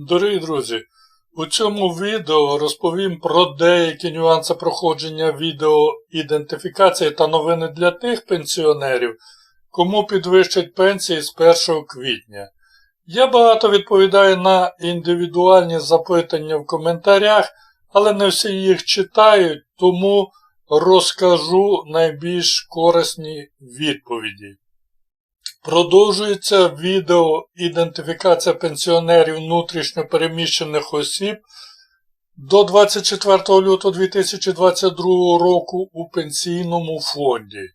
Дорогі друзі, у цьому відео розповім про деякі нюанси проходження відеоідентифікації та новини для тих пенсіонерів, кому підвищать пенсії з 1 квітня. Я багато відповідаю на індивідуальні запитання в коментарях, але не всі їх читають, тому розкажу найбільш корисні відповіді. Продовжується відео ідентифікація пенсіонерів внутрішньо переміщених осіб до 24 лютого 2022 року у пенсійному фонді.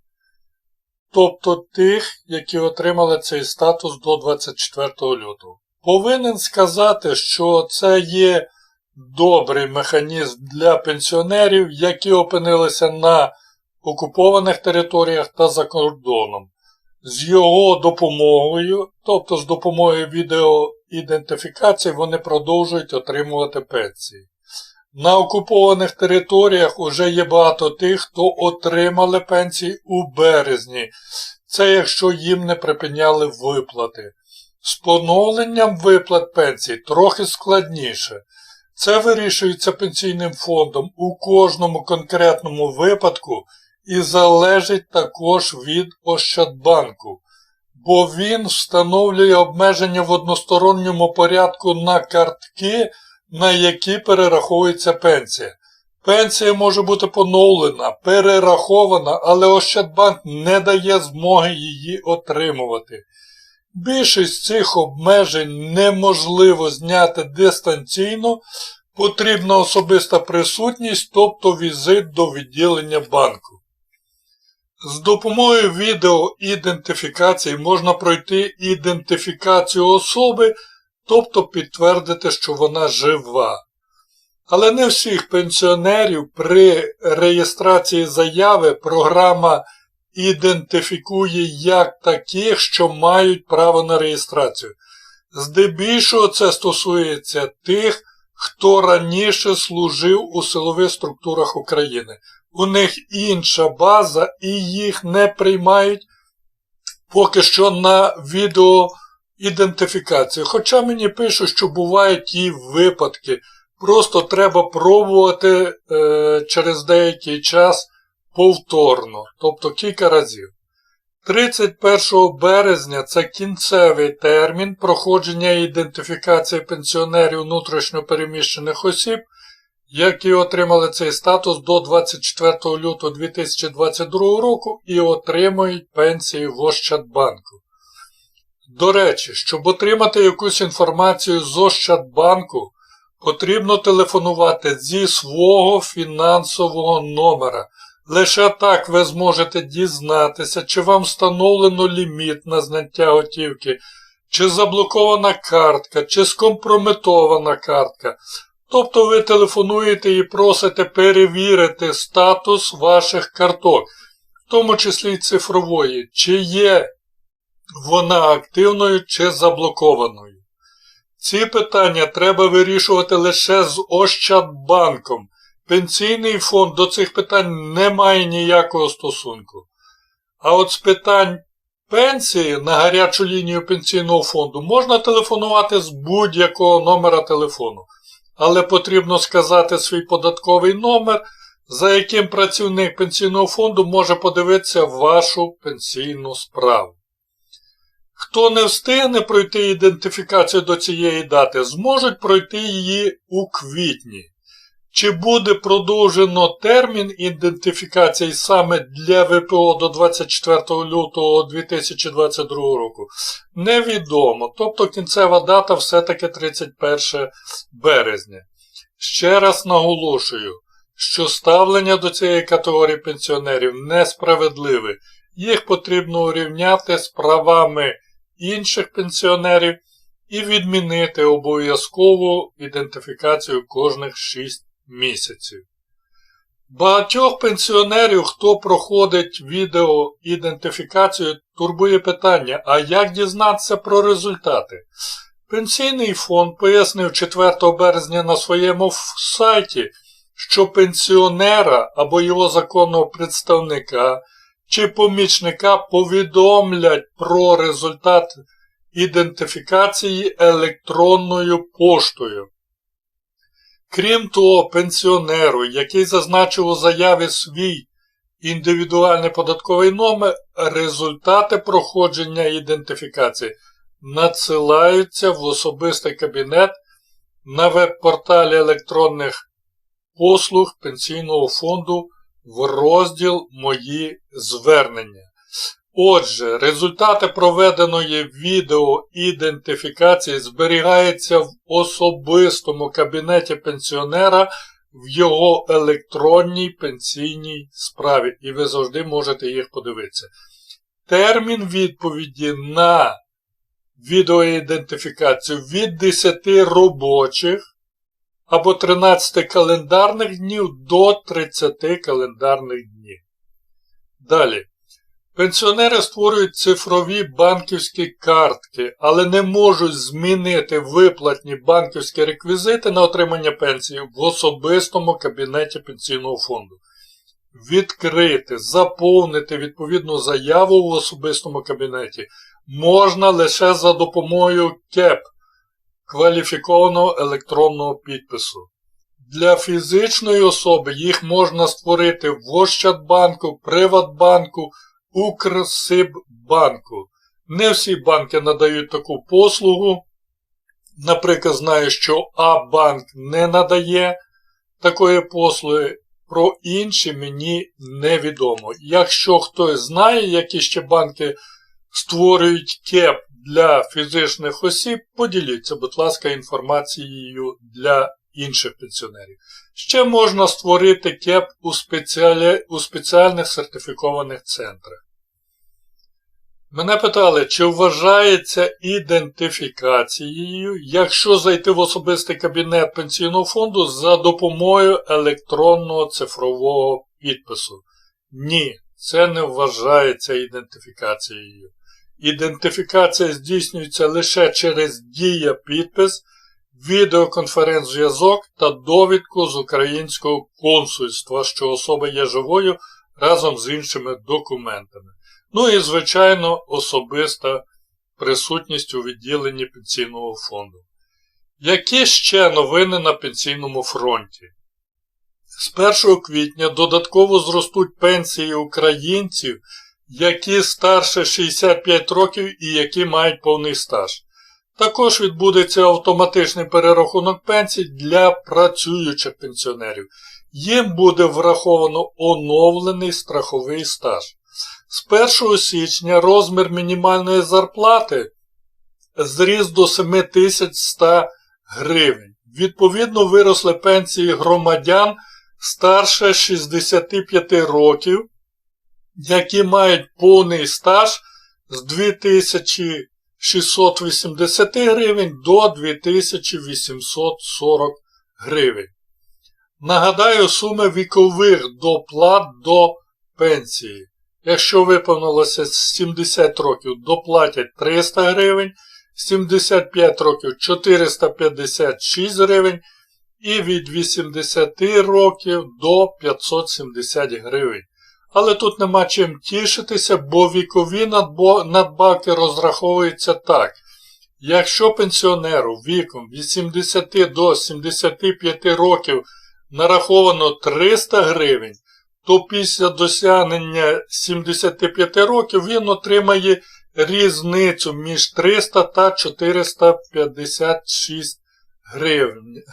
Тобто тих, які отримали цей статус до 24 лютого. Повинен сказати, що це є добрий механізм для пенсіонерів, які опинилися на окупованих територіях та за кордоном. З його допомогою, тобто з допомогою відеоідентифікації, вони продовжують отримувати пенсії. На окупованих територіях вже є багато тих, хто отримали пенсії у березні. Це якщо їм не припиняли виплати. З поновленням виплат пенсій трохи складніше. Це вирішується пенсійним фондом у кожному конкретному випадку і залежить також від Ощадбанку, бо він встановлює обмеження в односторонньому порядку на картки, на які перераховується пенсія. Пенсія може бути поновлена, перерахована, але Ощадбанк не дає змоги її отримувати. Більшість цих обмежень неможливо зняти дистанційно, потрібна особиста присутність, тобто візит до відділення банку. З допомогою відеоідентифікації можна пройти ідентифікацію особи, тобто підтвердити, що вона жива. Але не всіх пенсіонерів при реєстрації заяви програма ідентифікує як таких, що мають право на реєстрацію. Здебільшого це стосується тих, хто раніше служив у силових структурах України. У них інша база і їх не приймають поки що на відеоідентифікацію. Хоча мені пишуть, що бувають і випадки. Просто треба пробувати е, через деякий час повторно, тобто кілька разів. 31 березня це кінцевий термін проходження ідентифікації пенсіонерів внутрішньопереміщених осіб, які отримали цей статус до 24 лютого 2022 року і отримують пенсії в Ощадбанку. До речі, щоб отримати якусь інформацію з Ощадбанку, потрібно телефонувати зі свого фінансового номера. Лише так ви зможете дізнатися, чи вам встановлено ліміт на зняття готівки, чи заблокована картка, чи скомпрометована картка. Тобто ви телефонуєте і просите перевірити статус ваших карток, в тому числі й цифрової, чи є вона активною чи заблокованою. Ці питання треба вирішувати лише з Ощадбанком. Пенсійний фонд до цих питань не має ніякого стосунку. А от з питань пенсії на гарячу лінію пенсійного фонду можна телефонувати з будь-якого номера телефону. Але потрібно сказати свій податковий номер, за яким працівник пенсійного фонду може подивитися вашу пенсійну справу. Хто не встигне пройти ідентифікацію до цієї дати, зможуть пройти її у квітні. Чи буде продовжено термін ідентифікації саме для ВПО до 24 лютого 2022 року? Невідомо. Тобто кінцева дата все-таки 31 березня. Ще раз наголошую, що ставлення до цієї категорії пенсіонерів несправедливе. Їх потрібно урівняти з правами інших пенсіонерів і відмінити обов'язкову ідентифікацію кожних 6 місяців. Багатьох пенсіонерів, хто проходить відеоідентифікацію, турбує питання, а як дізнатися про результати? Пенсійний фонд пояснив 4 березня на своєму сайті, що пенсіонера або його законного представника чи помічника повідомлять про результат ідентифікації електронною поштою. Крім того, пенсіонеру, який зазначив у заяві свій індивідуальний податковий номер, результати проходження ідентифікації надсилаються в особистий кабінет на веб-порталі електронних послуг Пенсійного фонду в розділ Мої звернення. Отже, результати проведеної відеоідентифікації зберігаються в особистому кабінеті пенсіонера в його електронній пенсійній справі, і ви завжди можете їх подивитися. Термін відповіді на відеоідентифікацію від 10 робочих або 13 календарних днів до 30 календарних днів. Далі. Пенсіонери створюють цифрові банківські картки, але не можуть змінити виплатні банківські реквізити на отримання пенсії в особистому кабінеті пенсійного фонду. Відкрити, заповнити відповідну заяву в особистому кабінеті можна лише за допомогою КЕП кваліфікованого електронного підпису. Для фізичної особи їх можна створити в Ощадбанку, Приватбанку, Укрсиббанку. Не всі банки надають таку послугу. Наприклад, знаю, що А-банк не надає такої послуги, про інші мені невідомо. Якщо хтось знає, які ще банки створюють КЕП для фізичних осіб, поділіться, будь ласка, інформацією для інших пенсіонерів. Ще можна створити КЕП у, спеціалі... у спеціальних сертифікованих центрах. Мене питали, чи вважається ідентифікацією, якщо зайти в особистий кабінет пенсійного фонду за допомогою електронного цифрового підпису. Ні, це не вважається ідентифікацією. Ідентифікація здійснюється лише через дія підпис, відеоконференц-зв'язок та довідку з українського консульства, що особа є живою разом з іншими документами. Ну і, звичайно, особиста присутність у відділенні пенсійного фонду. Які ще новини на пенсійному фронті? З 1 квітня додатково зростуть пенсії українців, які старше 65 років і які мають повний стаж. Також відбудеться автоматичний перерахунок пенсій для працюючих пенсіонерів. Їм буде враховано оновлений страховий стаж. З 1 січня розмір мінімальної зарплати зріс до 7100 гривень. Відповідно, виросли пенсії громадян старше 65 років, які мають повний стаж з 2680 гривень до 2840 гривень. Нагадаю, суми вікових доплат до пенсії. Якщо виповнилося 70 років, доплатять 300 гривень, 75 років 456 гривень і від 80 років до 570 гривень. Але тут нема чим тішитися, бо вікові надбавки розраховуються так. Якщо пенсіонеру віком від 80 до 75 років нараховано 300 гривень, то після досягнення 75 років він отримає різницю між 300 та 456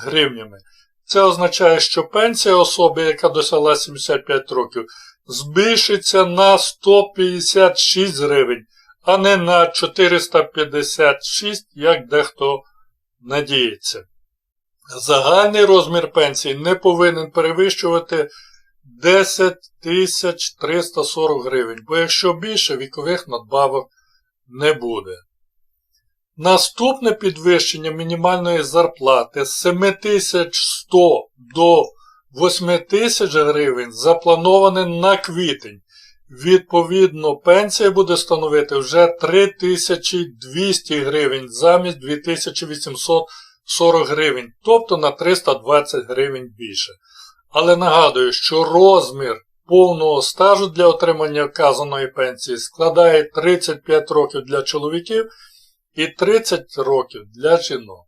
гривнями. Це означає, що пенсія особи, яка досягла 75 років, збільшиться на 156 гривень, а не на 456, як дехто надіється. Загальний розмір пенсії не повинен перевищувати 10 340 гривень, бо якщо більше вікових надбавок не буде. Наступне підвищення мінімальної зарплати з 7100 до 8000 гривень заплановане на квітень. Відповідно, пенсія буде становити вже 3200 гривень замість 2840 гривень, тобто на 320 гривень більше. Але нагадую, що розмір повного стажу для отримання вказаної пенсії складає 35 років для чоловіків і 30 років для жінок.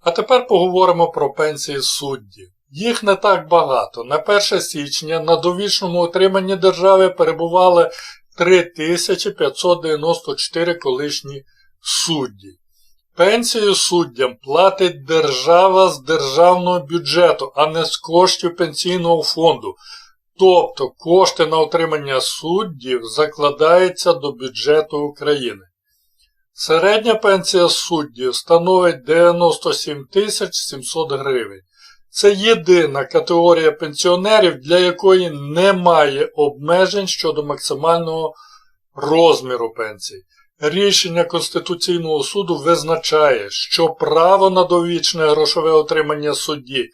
А тепер поговоримо про пенсії суддів. Їх не так багато. На 1 січня на довічному утриманні держави перебували 3594 колишні судді. Пенсію суддям платить держава з державного бюджету, а не з коштів пенсійного фонду. Тобто кошти на отримання суддів закладаються до бюджету України. Середня пенсія суддів становить 97 700 гривень. Це єдина категорія пенсіонерів, для якої немає обмежень щодо максимального розміру пенсії. Рішення Конституційного суду визначає, що право на довічне грошове отримання судді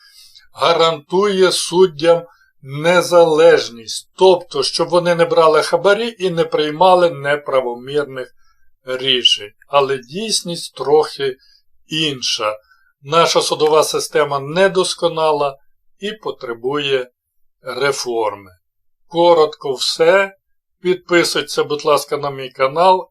гарантує суддям незалежність, тобто, щоб вони не брали хабарі і не приймали неправомірних рішень. Але дійсність трохи інша. Наша судова система недосконала і потребує реформи. Коротко все. Підписуйтеся, будь ласка, на мій канал.